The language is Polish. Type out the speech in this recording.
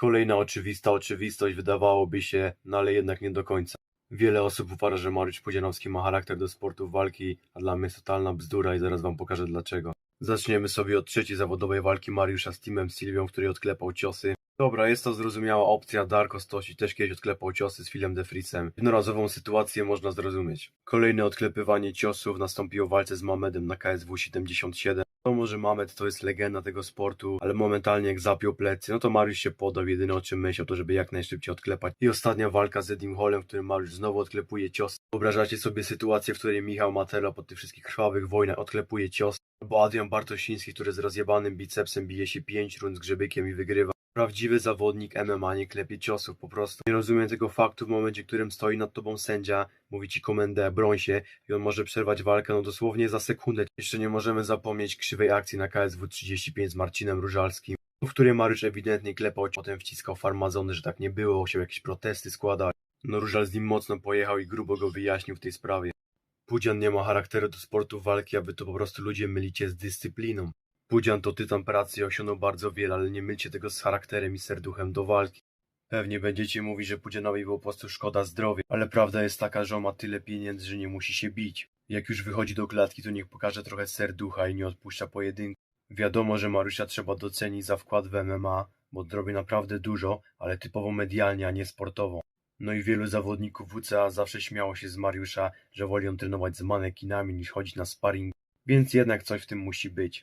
Kolejna oczywista oczywistość wydawałoby się, no ale jednak nie do końca. Wiele osób uważa, że Mariusz Pudzianowski ma charakter do sportu walki, a dla mnie jest totalna bzdura i zaraz wam pokażę dlaczego. Zaczniemy sobie od trzeciej zawodowej walki Mariusza z Timem Sylwią, w której odklepał ciosy. Dobra, jest to zrozumiała opcja, Darko Stosi też kiedyś odklepał ciosy z Filem de Friesem. Jednorazową sytuację można zrozumieć. Kolejne odklepywanie ciosów nastąpiło w walce z Mamedem na KSW 77. Wiadomo, że Mamed to jest legenda tego sportu, ale momentalnie jak zapiął plecy, no to Mariusz się podał, jedyne o czym myślał to, żeby jak najszybciej odklepać. I ostatnia walka z Edim Hallem, w którym Mariusz znowu odklepuje cios. Wyobrażacie sobie sytuację, w której Michał Matera po tych wszystkich krwawych wojnach odklepuje cios, bo Adrian Bartosiński, który z rozjebanym bicepsem bije się 5 rund z grzebykiem i wygrywa. Prawdziwy zawodnik MMA nie klepie ciosów po prostu. Nie rozumiem tego faktu w momencie, w którym stoi nad tobą sędzia, mówi ci komendę, broń się i on może przerwać walkę no dosłownie za sekundę. Jeszcze nie możemy zapomnieć krzywej akcji na KSW 35 z Marcinem Różalskim, w której Mariusz ewidentnie klepał, potem wciskał farmazony, że tak nie było, chciał jakieś protesty składać. No Różal z nim mocno pojechał i grubo go wyjaśnił w tej sprawie. Pudzian nie ma charakteru do sportu walki, a wy to po prostu ludzie mylicie z dyscypliną. Pudzian to tytan pracy i osiągnął bardzo wiele, ale nie mylcie tego z charakterem i serduchem do walki. Pewnie będziecie mówić, że Pudzianowi było po prostu szkoda zdrowia, ale prawda jest taka, że on ma tyle pieniędzy, że nie musi się bić. Jak już wychodzi do klatki, to niech pokaże trochę serducha i nie odpuszcza pojedynku. Wiadomo, że Marusia trzeba docenić za wkład w MMA, bo zrobi naprawdę dużo, ale typowo medialnie, a nie sportowo. No i wielu zawodników WCA zawsze śmiało się z Mariusza, że woli on trenować z manekinami niż chodzić na sparring, więc jednak coś w tym musi być.